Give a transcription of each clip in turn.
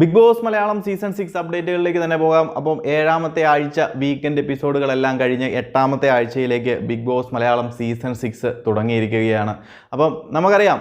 Bigg Boss Malayalam season six അപ്ഡേറ്റുകളിലേക്ക് തന്നെ പോകാം. അപ്പം ഏഴാമത്തെ ആഴ്ച വീക്കെൻഡ് എപ്പിസോഡുകളെല്ലാം കഴിഞ്ഞ് എട്ടാമത്തെ ആഴ്ചയിലേക്ക് Bigg Boss Malayalam season six തുടങ്ങിയിരിക്കുകയാണ്. അപ്പം നമുക്കറിയാം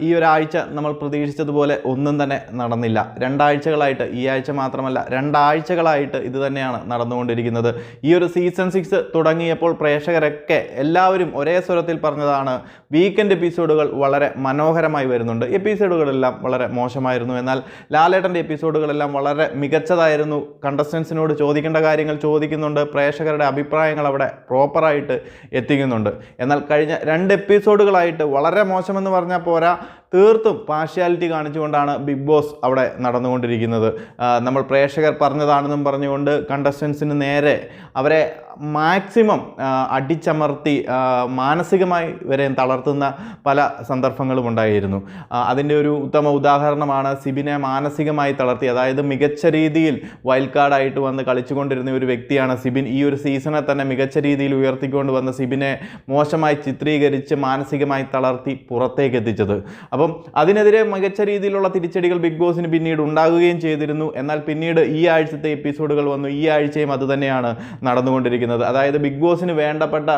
ഈ ഒരാഴ്ച നമ്മൾ പ്രതീക്ഷിച്ചതുപോലെ ഒന്നും തന്നെ നടന്നില്ല. രണ്ടാഴ്ചകളായിട്ട് ഈ ആഴ്ച മാത്രമല്ല രണ്ടാഴ്ചകളായിട്ട് ഇത് തന്നെയാണ് നടന്നുകൊണ്ടിരിക്കുന്നത്. ഈ ഒരു സീസൺ സിക്സ് തുടങ്ങിയപ്പോൾ പ്രേക്ഷകരൊക്കെ എല്ലാവരും ഒരേ സ്വരത്തിൽ പറഞ്ഞതാണ് വീക്കെൻഡ് എപ്പിസോഡുകൾ വളരെ മനോഹരമായി വരുന്നുണ്ട്. എപ്പിസോഡുകളെല്ലാം വളരെ മോശമായിരുന്നു. എന്നാൽ ലാലേട്ടന്റെ എപ്പിസോഡുകളെല്ലാം വളരെ മികച്ചതായിരുന്നു. കണ്ടസ്റ്റൻസിനോട് ചോദിക്കേണ്ട കാര്യങ്ങൾ ചോദിക്കുന്നുണ്ട്. പ്രേക്ഷകരുടെ അഭിപ്രായങ്ങൾ അവിടെ പ്രോപ്പറായിട്ട് എത്തിക്കുന്നുണ്ട്. എന്നാൽ കഴിഞ്ഞ രണ്ട് എപ്പിസോഡുകളായിട്ട് വളരെ മോശമെന്ന് പറഞ്ഞാൽ പോരാ. തീർത്തും പാർഷ്യാലിറ്റി കാണിച്ചുകൊണ്ടാണ് ബിഗ് ബോസ് അവിടെ നടന്നുകൊണ്ടിരിക്കുന്നത്. നമ്മൾ പ്രേക്ഷകർ പറഞ്ഞതാണെന്നും പറഞ്ഞുകൊണ്ട് കണ്ടസ്റ്റൻസിന് നേരെ അവരെ മാക്സിമം അടിച്ചമർത്തി മാനസികമായി വരെ തളർത്തുന്ന പല സന്ദർഭങ്ങളും ഉണ്ടായിരുന്നു. അതിന്റെ ഒരു ഉത്തമ ഉദാഹരണമാണ് സിബിനെ മാനസികമായി തളർത്തി. അതായത് മികച്ച രീതിയിൽ വൈൽഡ് കാർഡായിട്ട് വന്ന് കളിച്ചുകൊണ്ടിരുന്ന ഒരു വ്യക്തിയാണ് സിബിൻ. ഈ ഒരു സീസണെ തന്നെ മികച്ച രീതിയിൽ ഉയർത്തിക്കൊണ്ട് വന്ന സിബിനെ മോശമായി ചിത്രീകരിച്ച് മാനസികമായി തളർത്തി പുറത്തേക്ക് എത്തിച്ചത് അപ്പം അതിനെതിരെ മികച്ച രീതിയിലുള്ള തിരിച്ചടികൾ ബിഗ് ബോസിന് പിന്നീട് ഉണ്ടാകുകയും ചെയ്തിരുന്നു. എന്നാൽ പിന്നീട് ഈ ആഴ്ചത്തെ എപ്പിസോഡുകൾ വന്നു. ഈ ആഴ്ചയും അത് തന്നെയാണ് നടന്നുകൊണ്ടിരിക്കുന്നത്. അതായത് ബിഗ് ബോസിന് വേണ്ടപ്പെട്ട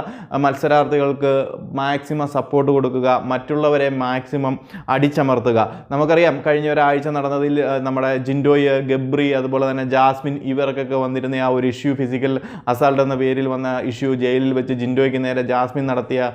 മത്സരാർത്ഥികൾക്ക് മാക്സിമം സപ്പോർട്ട് കൊടുക്കുക മറ്റുള്ളവരെ മാക്സിമം അടിച്ചമർത്തുക. നമുക്കറിയാം കഴിഞ്ഞ ഒരാഴ്ച നടന്നതിൽ നമ്മുടെ ജിൻഡോയ് ഗബ്രി അതുപോലെ തന്നെ ജാസ്മിൻ ഇവർക്കൊക്കെ വന്നിരുന്ന ആ ഒരു ഇഷ്യൂ ഫിസിക്കൽ അസാൾട്ട് എന്ന പേരിൽ വന്ന ഇഷ്യൂ ജയിലിൽ വെച്ച് ജിൻഡോയ്ക്ക് നേരെ ജാസ്മിൻ നടത്തിയ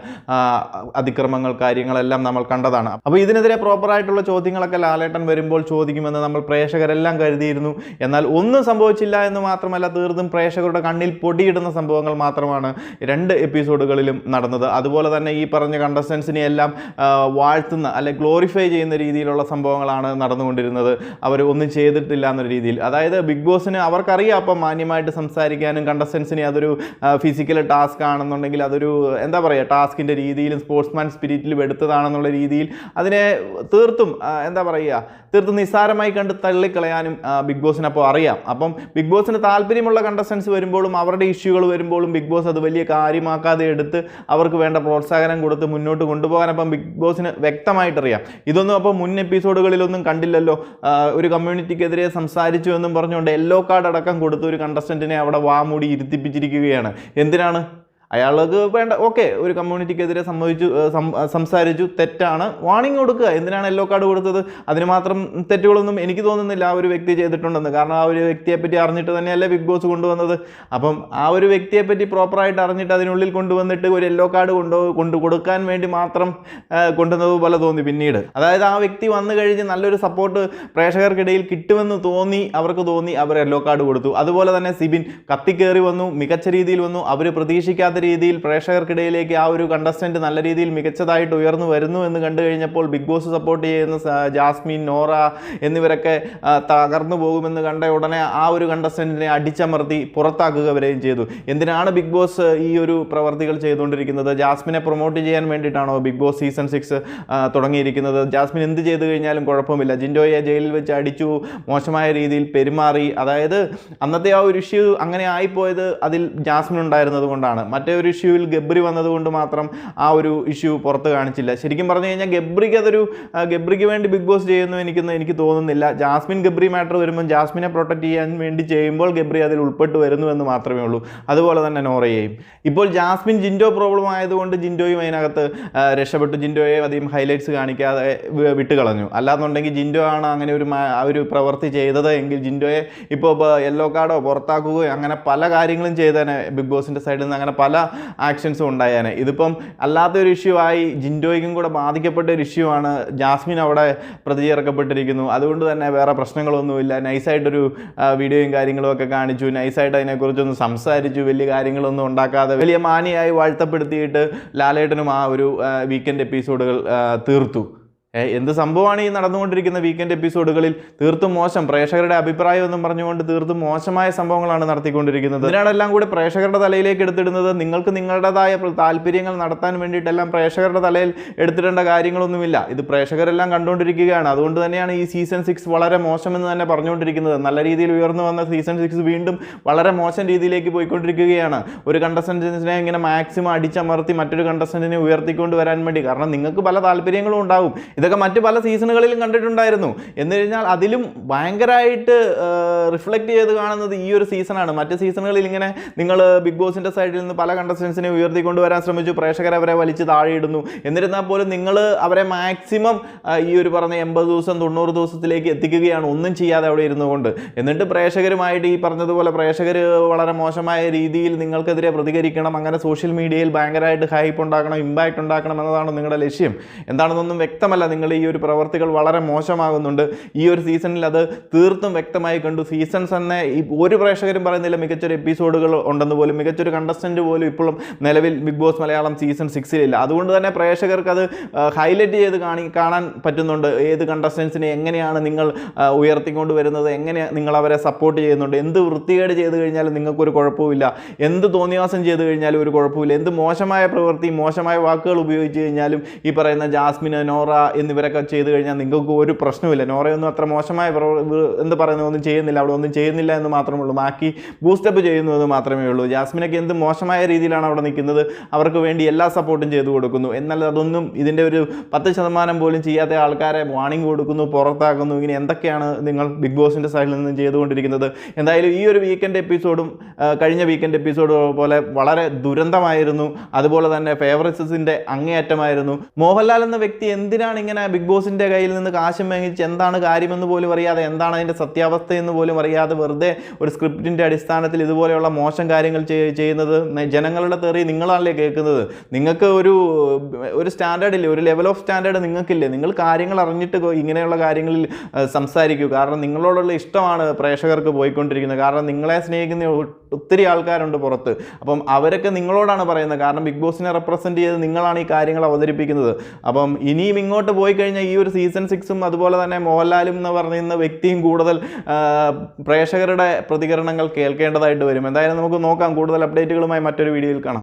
അതിക്രമങ്ങൾ കാര്യങ്ങളെല്ലാം നമ്മൾ കണ്ടതാണ്. അപ്പോൾ ഇതിനെതിരെ പ്രോപ്പറായിട്ടുള്ള ചോദ്യങ്ങളൊക്കെ ലാലേട്ടൻ വരുമ്പോൾ ചോദിക്കുമെന്ന് നമ്മൾ പ്രേക്ഷകരെല്ലാം കരുതിയിരുന്നു. എന്നാൽ ഒന്നും സംഭവിച്ചില്ല എന്ന് മാത്രമല്ല തീർത്തും പ്രേക്ഷകരുടെ കണ്ണിൽ പൊടിയിടുന്ന സംഭവങ്ങൾ മാത്രമാണ് രണ്ട് എപ്പിസോഡുകളിലും നടന്നത്. അതുപോലെ തന്നെ ഈ പറഞ്ഞ കണ്ടസ്റ്റൻസിനെ എല്ലാം വാഴ്ത്തുന്ന അല്ലെ ഗ്ലോറിഫൈ ചെയ്യുന്ന രീതിയിലുള്ള സംഭവങ്ങളാണ് നടന്നുകൊണ്ടിരുന്നത്. അവർ ഒന്നും ചെയ്തിട്ടില്ല എന്നൊരു രീതിയിൽ. അതായത് ബിഗ് ബോസിന് അവർക്കറിയാം അപ്പം മാന്യമായിട്ട് സംസാരിക്കാനും കണ്ടസ്റ്റൻസിനെ അതൊരു ഫിസിക്കൽ ടാസ്ക് ആണെന്നുണ്ടെങ്കിൽ അതൊരു എന്താ പറയുക ടാസ്കിന്റെ രീതിയിലും സ്പോർട്സ്മാൻ സ്പിരിറ്റിലും എടുത്തതാണെന്നുള്ള രീതിയിൽ അതിനെ തീർത്തും എന്താ പറയുക തീർത്തും നിസ്സാരമായി കണ്ട് തള്ളിക്കളയാനും ബിഗ് ബോസിന് അപ്പോൾ അറിയാം. അപ്പം ബിഗ് ബോസിന് താല്പര്യമുള്ള കണ്ടസ്റ്റൻസ് വരുമ്പോഴും അവരുടെ ഇഷ്യൂകൾ വരുമ്പോഴും ബിഗ് ബോസ് അത് വലിയ കാര്യമാക്കാതെ എടുത്ത് അവർക്ക് വേണ്ട പ്രോത്സാഹനം കൊടുത്ത് മുന്നോട്ട് കൊണ്ടുപോകാൻ അപ്പം ബിഗ് ബോസിന് വ്യക്തമായിട്ടറിയാം. ഇതൊന്നും അപ്പോൾ മുൻ എപ്പിസോഡുകളിലൊന്നും കണ്ടില്ലല്ലോ. ഒരു കമ്മ്യൂണിറ്റിക്കെതിരെ സംസാരിച്ചു എന്നും പറഞ്ഞുകൊണ്ട് യെല്ലോ കാർഡ് അടക്കം കൊടുത്ത് ഒരു കണ്ടസ്റ്റന്റിനെ അവിടെ വാമൂടി ഇരുത്തിപ്പിച്ചിരിക്കുകയാണ്. എന്തിനാണ്? അയാൾക്ക് വേണ്ട. ഓക്കെ ഒരു കമ്മ്യൂണിറ്റിക്കെതിരെ സംഭവിച്ചു സംസാരിച്ചു തെറ്റാണ്. വാണിംഗ് കൊടുക്കുക. എന്തിനാണ് യെല്ലോ കാർഡ് കൊടുത്തത്? അതിന് മാത്രം തെറ്റുകളൊന്നും എനിക്ക് തോന്നുന്നില്ല ആ ഒരു വ്യക്തി ചെയ്തിട്ടുണ്ടെന്ന്. കാരണം ആ ഒരു വ്യക്തിയെപ്പറ്റി അറിഞ്ഞിട്ട് തന്നെയല്ലേ ബിഗ് ബോസ് കൊണ്ടുവന്നത്. അപ്പം ആ ഒരു വ്യക്തിയെപ്പറ്റി പ്രോപ്പറായിട്ട് അറിഞ്ഞിട്ട് അതിനുള്ളിൽ കൊണ്ടുവന്നിട്ട് ഒരു യെല്ലോ കാർഡ് കൊണ്ടു കൊണ്ടു കൊടുക്കാൻ വേണ്ടി മാത്രം കൊണ്ടുവന്നത് പോലെ തോന്നി പിന്നീട്. അതായത് ആ വ്യക്തി വന്നു കഴിഞ്ഞ് നല്ലൊരു സപ്പോർട്ട് പ്രേക്ഷകർക്കിടയിൽ കിട്ടുമെന്ന് തോന്നി അവർക്ക് തോന്നി അവർ യെല്ലോ കാർഡ് കൊടുത്തു. അതുപോലെ തന്നെ സിബിൻ കത്തിക്കേറി വന്നു മികച്ച രീതിയിൽ വന്നു. അവർ പ്രതീക്ഷിക്കാത്ത രീതിയിൽ പ്രേക്ഷകർക്കിടയിലേക്ക് ആ ഒരു കണ്ടസ്റ്റന്റ് നല്ല രീതിയിൽ മികച്ചതായിട്ട് ഉയർന്നു വരുന്നു എന്ന് കണ്ടു കഴിഞ്ഞപ്പോൾ ബിഗ് ബോസ് സപ്പോർട്ട് ചെയ്യുന്ന ജാസ്മിൻ നോറ എന്നിവരൊക്കെ തകർന്നു പോകുമെന്ന് കണ്ട ഉടനെ ആ ഒരു കണ്ടസ്റ്റന്റിനെ അടിച്ചമർത്തി പുറത്താക്കുക വരെയും ചെയ്തു. എന്തിനാണ് ബിഗ് ബോസ് ഈ ഒരു പ്രവർത്തികൾ ചെയ്തുകൊണ്ടിരിക്കുന്നത്? ജാസ്മിനെ പ്രൊമോട്ട് ചെയ്യാൻ വേണ്ടിയിട്ടാണോ ബിഗ് ബോസ് സീസൺ സിക്സ് തുടങ്ങിയിരിക്കുന്നത്? ജാസ്മിൻ എന്ത് ചെയ്തു കഴിഞ്ഞാലും കുഴപ്പമില്ല. ജിൻഡോയെ ജയിലിൽ വെച്ച് അടിച്ചു മോശമായ രീതിയിൽ പെരുമാറി. അതായത് അന്നത്തെ ആ ഒരു ഇഷ്യൂ അങ്ങനെ ആയിപ്പോയത് അതിൽ ജാസ്മിൻ ഉണ്ടായിരുന്നത് കൊണ്ടാണ്. മറ്റേ ഒരു ഇഷ്യൂവിൽ ഗബ്രി വന്നതുകൊണ്ട് മാത്രം ആ ഒരു ഇഷ്യൂ പുറത്ത് കാണിച്ചില്ല. ശരിക്കും പറഞ്ഞു കഴിഞ്ഞാൽ ഗബ്രിക്ക് അതൊരു ഗബ്രിക്ക് വേണ്ടി ബിഗ് ബോസ് ചെയ്യുന്നു എനിക്കൊന്നും എനിക്ക് തോന്നുന്നില്ല. ജാസ്മിൻ ഗബ്രി മാറ്റർ വരുമ്പോൾ ജാസ്മിനെ പ്രൊട്ടക്ട് ചെയ്യാൻ വേണ്ടി ചെയ്യുമ്പോൾ ഗബ്രി അതിൽ ഉൾപ്പെട്ട് വരുന്നു എന്ന് മാത്രമേ ഉള്ളൂ. അതുപോലെ തന്നെ നോറയെയും. ഇപ്പോൾ ജാസ്മിൻ ജിൻഡോ പ്രോബ്ലം ആയതുകൊണ്ട് ജിൻഡോയും അതിനകത്ത് രക്ഷപ്പെട്ടു. ജിൻഡോയെ അധികം ഹൈലൈറ്റ്സ് കാണിക്കാതെ വിട്ടുകളഞ്ഞു. അല്ലാന്നുണ്ടെങ്കിൽ ജിൻഡോ ആണ് അങ്ങനെ ഒരു ഒരു പ്രവൃത്തി ചെയ്തത് എങ്കിൽ ജിൻഡോയെ ഇപ്പോൾ യെല്ലോ കാർഡോ പുറത്താക്കുകയോ അങ്ങനെ പല കാര്യങ്ങളും ചെയ്തേനെ ബിഗ് ബോസിന്റെ സൈഡിൽ നിന്ന് അങ്ങനെ പല ആക്ഷൻസും ഉണ്ടായേനെ. ഇതിപ്പം അല്ലാത്തൊരു ഇഷ്യൂ ആയി ജിൻഡോയ്ക്കും കൂടെ ബാധിക്കപ്പെട്ട ഒരു ഇഷ്യൂ ആണ് ജാസ്മിൻ അവിടെ പ്രതി ഇറക്കപ്പെട്ടിരിക്കുന്നു അതുകൊണ്ട് തന്നെ വേറെ പ്രശ്നങ്ങളൊന്നുമില്ല. നൈസായിട്ടൊരു വീഡിയോയും കാര്യങ്ങളും ഒക്കെ കാണിച്ചു. നൈസായിട്ട് അതിനെക്കുറിച്ചൊന്ന് സംസാരിച്ചു. വലിയ കാര്യങ്ങളൊന്നും ഉണ്ടാക്കാതെ വലിയ മാനിയായി വാഴ്ത്തപ്പെടുത്തിയിട്ട് ലാലേട്ടനും ആ ഒരു വീക്കെൻഡ് എപ്പിസോഡുകൾ തീർത്തു. എന്ത് സംഭവമാണ് ഈ നടന്നുകൊണ്ടിരിക്കുന്ന വീക്കെൻഡ് എപ്പിസോഡുകളിൽ തീർത്തും മോശം. പ്രേക്ഷകരുടെ അഭിപ്രായം എന്നും പറഞ്ഞുകൊണ്ട് തീർത്തും മോശമായ സംഭവങ്ങളാണ് നടത്തിക്കൊണ്ടിരിക്കുന്നത്. ഇതിനാണെല്ലാം കൂടി പ്രേക്ഷകരുടെ തലയിലേക്ക് എടുത്തിടുന്നത്. നിങ്ങൾക്ക് നിങ്ങളുടേതായ പ്ര- താല്പര്യങ്ങൾ നടത്താൻ വേണ്ടിയിട്ടെല്ലാം പ്രേക്ഷകരുടെ തലയിൽ എടുത്തിടേണ്ട കാര്യങ്ങളൊന്നുമില്ല. ഇത് പ്രേക്ഷകരെല്ലാം കണ്ടുകൊണ്ടിരിക്കുകയാണ്. അതുകൊണ്ട് തന്നെയാണ് ഈ സീസൺ സിക്സ് വളരെ മോശമെന്ന് തന്നെ പറഞ്ഞുകൊണ്ടിരിക്കുന്നത്. നല്ല രീതിയിൽ ഉയർന്നു വന്ന സീസൺ സിക്സ് വീണ്ടും വളരെ മോശം രീതിയിലേക്ക് പോയിക്കൊണ്ടിരിക്കുകയാണ്. ഒരു കണ്ടസ്റ്റൻസിനെ ഇങ്ങനെ മാക്സിമം അടിച്ചമർത്തി മറ്റൊരു കണ്ടസ്റ്റന്റിനെ ഉയർത്തിക്കൊണ്ട് വരാൻ വേണ്ടി. കാരണം നിങ്ങൾക്ക് പല താല്പര്യങ്ങളും ഉണ്ടാവും. ഇതൊക്കെ ഇതൊക്കെ മറ്റ് പല സീസണുകളിലും കണ്ടിട്ടുണ്ടായിരുന്നു. എന്ന് കഴിഞ്ഞാൽ അതിലും ഭയങ്കരമായിട്ട് റിഫ്ലക്റ്റ് ചെയ്ത് കാണുന്നത് ഈ ഒരു സീസണാണ്. മറ്റ് സീസണുകളിൽ ഇങ്ങനെ നിങ്ങൾ ബിഗ് ബോസിന്റെ സൈഡിൽ നിന്ന് പല കണ്ടസ്റ്റൻസിനെ ഉയർത്തിക്കൊണ്ടുവരാൻ ശ്രമിച്ചു. പ്രേക്ഷകരെ അവരെ വലിച്ച് താഴെയിടുന്നു. എന്നിരുന്നാൽ പോലും നിങ്ങൾ അവരെ മാക്സിമം ഈ ഒരു പറഞ്ഞ എൺപത് ദിവസം തൊണ്ണൂറ് ദിവസത്തിലേക്ക് എത്തിക്കുകയാണ്. ഒന്നും ചെയ്യാതെ അവിടെ ഇരുന്നുകൊണ്ട് എന്നിട്ട് പ്രേക്ഷകരുമായിട്ട് ഈ പറഞ്ഞതുപോലെ പ്രേക്ഷകർ വളരെ മോശമായ രീതിയിൽ നിങ്ങൾക്കെതിരെ പ്രതികരിക്കണം. അങ്ങനെ സോഷ്യൽ മീഡിയയിൽ ഭയങ്കരമായിട്ട് ഹൈപ്പ് ഉണ്ടാക്കണം ഇമ്പാക്റ്റ് ഉണ്ടാക്കണം എന്നതാണ് നിങ്ങളുടെ ലക്ഷ്യം. എന്താണെന്നൊന്നും വ്യക്തമല്ല. നിങ്ങൾ ഈ ഒരു പ്രവർത്തികൾ വളരെ മോശമാകുന്നുണ്ട്. ഈ ഒരു സീസണിൽ അത് തീർത്തും വ്യക്തമായി കണ്ടു. സീസൺസ് തന്നെ ഈ ഒരു പ്രേക്ഷകരും പറയുന്നില്ല മികച്ചൊരു എപ്പിസോഡുകൾ ഉണ്ടെന്ന് പോലും. മികച്ചൊരു കണ്ടസ്റ്റന്റ് പോലും ഇപ്പോഴും നിലവിൽ ബിഗ് ബോസ് മലയാളം സീസൺ സിക്സിലില്ല. അതുകൊണ്ട് തന്നെ പ്രേക്ഷകർക്ക് അത് ഹൈലൈറ്റ് ചെയ്ത് കാണി കാണാൻ പറ്റുന്നുണ്ട്. ഏത് കണ്ടസ്റ്റൻസിനെ എങ്ങനെയാണ് നിങ്ങൾ ഉയർത്തിക്കൊണ്ട് വരുന്നത്? എങ്ങനെ നിങ്ങൾ അവരെ സപ്പോർട്ട് ചെയ്യുന്നുണ്ട്? എന്ത് വൃത്തികേട് ചെയ്ത് കഴിഞ്ഞാലും നിങ്ങൾക്കൊരു കുഴപ്പമില്ല എന്ത് തോന്നിവാസം ചെയ്ത് കഴിഞ്ഞാലും ഒരു കുഴപ്പമില്ല എന്ത് മോശമായ പ്രവൃത്തി മോശമായ വാക്കുകൾ ഉപയോഗിച്ച് കഴിഞ്ഞാലും ഈ പറയുന്ന ജാസ്മിന് നോറ എന്നിവരൊക്കെ ചെയ്ത് കഴിഞ്ഞാൽ നിങ്ങൾക്ക് ഒരു പ്രശ്നമില്ല നോറയൊന്നും അത്ര മോശമായ എന്ത് പറയുന്നു? ഒന്നും ചെയ്യുന്നില്ല. അവിടെ ഒന്നും ചെയ്യുന്നില്ല എന്ന് മാത്രമേ ഉള്ളൂ. ബാക്കി ബൂസ്റ്റപ്പ് ചെയ്യുന്നു എന്ന് മാത്രമേ ഉള്ളൂ. ജാസ്മിനൊക്കെ എന്ത് മോശമായ രീതിയിലാണ് അവിടെ നിൽക്കുന്നത്? അവർക്ക് വേണ്ടി എല്ലാ സപ്പോർട്ടും ചെയ്തു കൊടുക്കുന്നു. എന്നാൽ അതൊന്നും ഇതിന്റെ ഒരു പത്ത് ശതമാനം പോലും ചെയ്യാത്ത ആൾക്കാരെ വാണിംഗ് കൊടുക്കുന്നു പുറത്താക്കുന്നു. ഇങ്ങനെ എന്തൊക്കെയാണ് നിങ്ങൾ ബിഗ് ബോസിന്റെ സൈഡിൽ നിന്ന് ചെയ്തുകൊണ്ടിരിക്കുന്നത്? എന്തായാലും ഈ ഒരു വീക്കെൻഡ് എപ്പിസോഡും കഴിഞ്ഞ വീക്കെൻഡ് എപ്പിസോഡ് പോലെ വളരെ ദുരന്തമായിരുന്നു. അതുപോലെ തന്നെ ഫേവറേറ്റ്സിന്റെ അങ്ങേയറ്റമായിരുന്നു. മോഹൻലാൽ എന്ന വ്യക്തി എന്തിനാണ് ഇങ്ങനെ ബിഗ് ബോസിന്റെ കയ്യിൽ നിന്ന് കാശും വാങ്ങിച്ച് എന്താണ് കാര്യമെന്ന് പോലും അറിയാതെ എന്താണ് അതിന്റെ സത്യാവസ്ഥ എന്ന് പോലും അറിയാതെ വെറുതെ ഒരു സ്ക്രിപ്റ്റിന്റെ അടിസ്ഥാനത്തിൽ ഇതുപോലെയുള്ള മോശം കാര്യങ്ങൾ ചെയ്- ചെയ്യുന്നത് ജനങ്ങളുടെ തെറി നിങ്ങളല്ലേ കേൾക്കുന്നത്? നിങ്ങൾക്ക് ഒരു ഒരു സ്റ്റാൻഡേർഡ് ഇല്ലേ ഒരു ലെവൽ ഓഫ് സ്റ്റാൻഡേർഡ് നിങ്ങൾക്കില്ലേ? നിങ്ങൾ കാര്യങ്ങൾ അറിഞ്ഞിട്ട് ഇങ്ങനെയുള്ള കാര്യങ്ങളിൽ സംസാരിക്കൂ. കാരണം നിങ്ങളോടുള്ള ഇഷ്ടമാണ് പ്രേക്ഷകർക്ക് പോയിക്കൊണ്ടിരിക്കുന്നത്. കാരണം നിങ്ങളെ സ്നേഹിക്കുന്ന ഒത്തിരി ആൾക്കാരുണ്ട് പുറത്ത്. അപ്പം അവരൊക്കെ നിങ്ങളോടാണ് പറയുന്നത്. കാരണം ബിഗ് ബോസിനെ റെപ്രസെന്റ് ചെയ്ത് നിങ്ങളാണ് ഈ കാര്യങ്ങൾ അവതരിപ്പിക്കുന്നത്. അപ്പം ഇനിയും ഇങ്ങോട്ട് പോയി കഴിഞ്ഞാൽ ഈ ഒരു സീസൺ സിക്സും അതുപോലെ തന്നെ മോഹൻലാലും എന്ന് പറയുന്ന വ്യക്തിയും കൂടുതൽ പ്രേക്ഷകരുടെ പ്രതികരണങ്ങൾ കേൾക്കേണ്ടതായിട്ട് വരും. എന്തായാലും നമുക്ക് നോക്കാം. കൂടുതൽ അപ്ഡേറ്റുകളുമായി മറ്റൊരു വീഡിയോയിൽ കാണാം.